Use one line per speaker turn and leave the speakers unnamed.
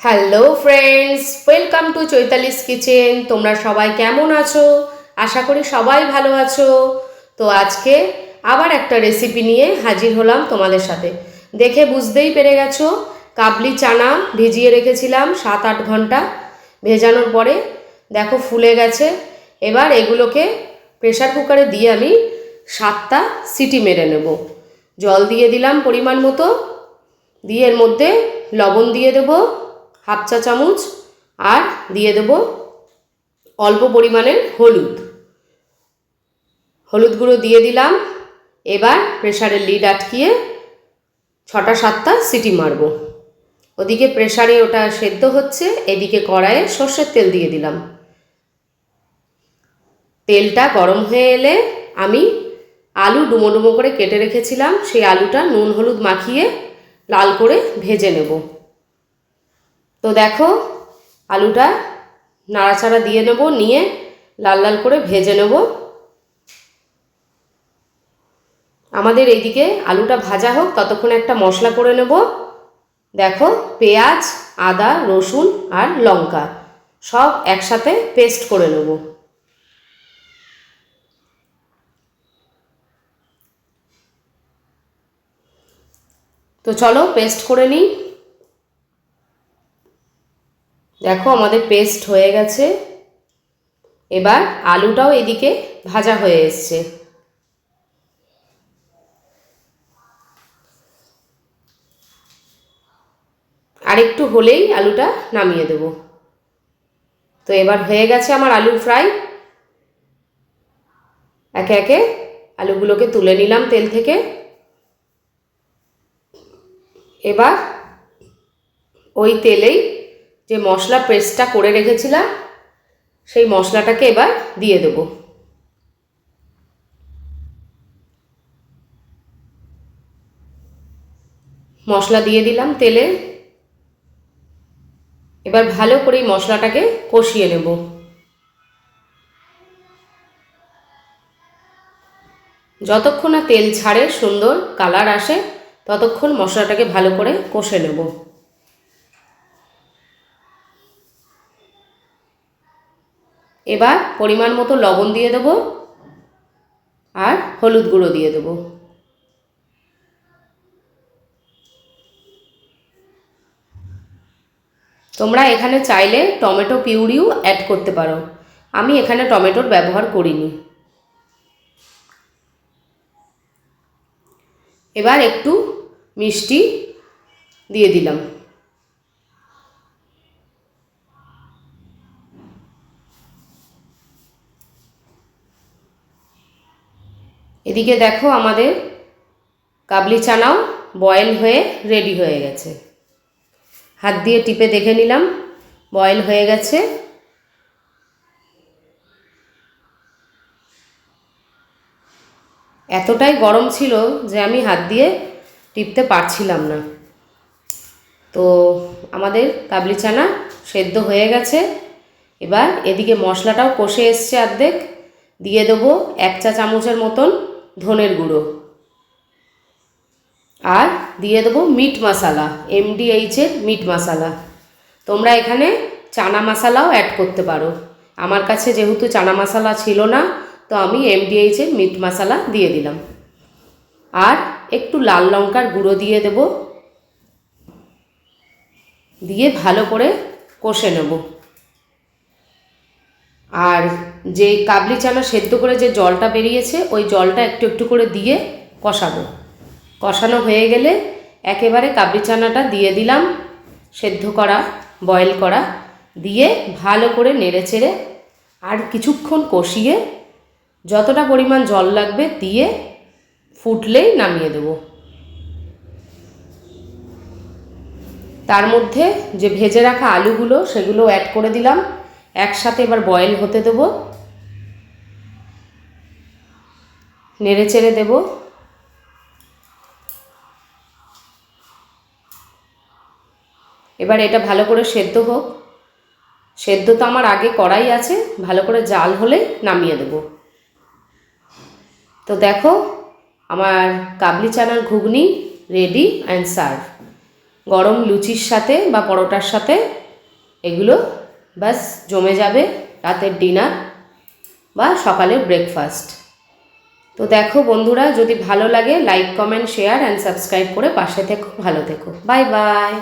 Hello friends welcome to Chaitali's kitchen তোমরা সবাই কেমন আছো? আশা করি সবাই ভালো আছো। তো আজকে আবার একটা রেসিপি নিয়ে হাজির হলাম তোমাদের সাথে। দেখে বুঝতেই পেরে গেছো, কাবলি চানা ভিজিয়ে রেখেছিলাম সাত আট ঘণ্টা ভেজানোর পরে। দেখো, ফুলে গেছে। এবার এগুলোকে প্রেসার কুকারে দিয়ে আমি সাতটা সিটি মেরে নেব। জল দিয়ে দিলাম পরিমাণ মতো। দিয়ে এর মধ্যে লবণ দিয়ে দেবো। হাফ চা চামচ আর দিয়ে দেবো অল্প পরিমাণের হলুদ। হলুদ গুঁড়ো দিয়ে দিলাম। এবার প্রেশারের লিড আটকিয়ে ছটা সাতটা সিটি মারব। ওদিকে প্রেশারে ওটা সেদ্ধ হচ্ছে, এদিকে কড়াইয়ে সর্ষের তেল দিয়ে দিলাম। তেলটা গরম হয়ে এলে আমি আলু ডুমো ডুমো করে কেটে রেখেছিলাম। সেই আলুটা নুন হলুদ মাখিয়ে লাল করে ভেজে নেব। তো দেখো, আলুটা নাড়াচাড়া দিয়ে নেব, নিয়ে লাল লাল করে ভেজে নেব। আমাদের এইদিকে আলুটা ভাজা হোক, ততক্ষণ একটা মশলা করে নেব। দেখো, পেঁয়াজ, আদা, রসুন আর লঙ্কা সব একসাথে পেস্ট করে নেব। তো চলো, পেস্ট করে নিই। দেখো আমাদের পেস্ট হয়ে গেছে। এবার আলুটাও এদিকে ভাজা হয়ে এসছে। আরেকটু হলেই আলুটা নামিয়ে দেব। তো এবার হয়ে গেছে আমার আলু ফ্রাই। একে একে আলুগুলোকে তুলে নিলাম তেল থেকে। এবার ওই তেলেই যে মশলা পেস্টটা করে রেখেছিলাম, সেই মশলাটাকে এবার দিয়ে দেব। মশলা দিয়ে দিলাম তেলে। এবার ভালো করে মশলাটাকে কষিয়ে নেব। যতক্ষণ না তেল ছাড়ে, সুন্দর কালার আসে, ততক্ষণ মশলাটাকে ভালো করে কষে নেব। এবার পরিমাণ মতো লবণ দিয়ে দেবো আর হলুদ গুঁড়ো দিয়ে দেবো। তোমরা এখানে চাইলে টমেটো পিউরিও অ্যাড করতে পারো। আমি এখানে টমেটোর ব্যবহার করিনি। এবার একটু মিষ্টি দিয়ে দিলাম। এদিকে দেখো আমাদের কাবলি চানাও বয়েল হয়ে রেডি হয়ে গেছে। হাত দিয়ে টিপে দেখে নিলাম বয়েল হয়ে গেছে। এতটাই গরম ছিল যে আমি হাত দিয়ে টিপতে পারছিলাম না। তো আমাদের কাবলি চানা সেদ্ধ হয়ে গেছে। এবার এদিকে মশলাটাও কষে এসছে অর্ধেক। দিয়ে দেবো এক চা চামচের মতন ধনের গুঁড়ো। আর দিয়ে দেবো মিট মশালা এমডিএইচের মিট মশালা। তোমরা এখানে চানা মশালাও অ্যাড করতে পারো। আমার কাছে যেহেতু চানা মশালা ছিল না, তো আমি এমডিএইচের মিট মশালা দিয়ে দিলাম। আর একটু লাল লঙ্কার গুঁড়ো দিয়ে দেব। দিয়ে ভালো করে কষে নেব। আর যে কাবলি চানা সেদ্ধ করে যে জলটা বেরিয়েছে, ওই জলটা একটু একটু করে দিয়ে কষাবো। কষানো হয়ে গেলে একেবারে কাবলি চানাটা দিয়ে দিলাম, সেদ্ধ করা বয়েল করা, দিয়ে ভালো করে নেড়ে চেড়ে আর কিছুক্ষণ কষিয়ে যতটা পরিমাণ জল লাগবে দিয়ে ফুটলেই নামিয়ে দেব। তার মধ্যে যে ভেজে রাখা আলুগুলো, সেগুলো অ্যাড করে দিলাম। একসাথে এবার বয়েল হতে দেবো। নেড়ে চেড়ে দেবো। এবার এটা ভালো করে সেদ্ধ হোক। সেদ্ধ তো আমার আগে কড়াই আছে, ভালো করে জাল হলে নামিয়ে দেব। তো দেখো, আমার কাবলি চানার ঘুগনি রেডি অ্যান্ড সার্ভ গরম লুচির সাথে বা পরোটার সাথে এগুলো ব্যাস জমে যাবে রাতের ডিনার বা সকালের ব্রেকফাস্ট তো দেখো বন্ধুরা, যদি ভালো লাগে like comment share and subscribe করে পাশে থেকো, ভালো থেকো। Bye bye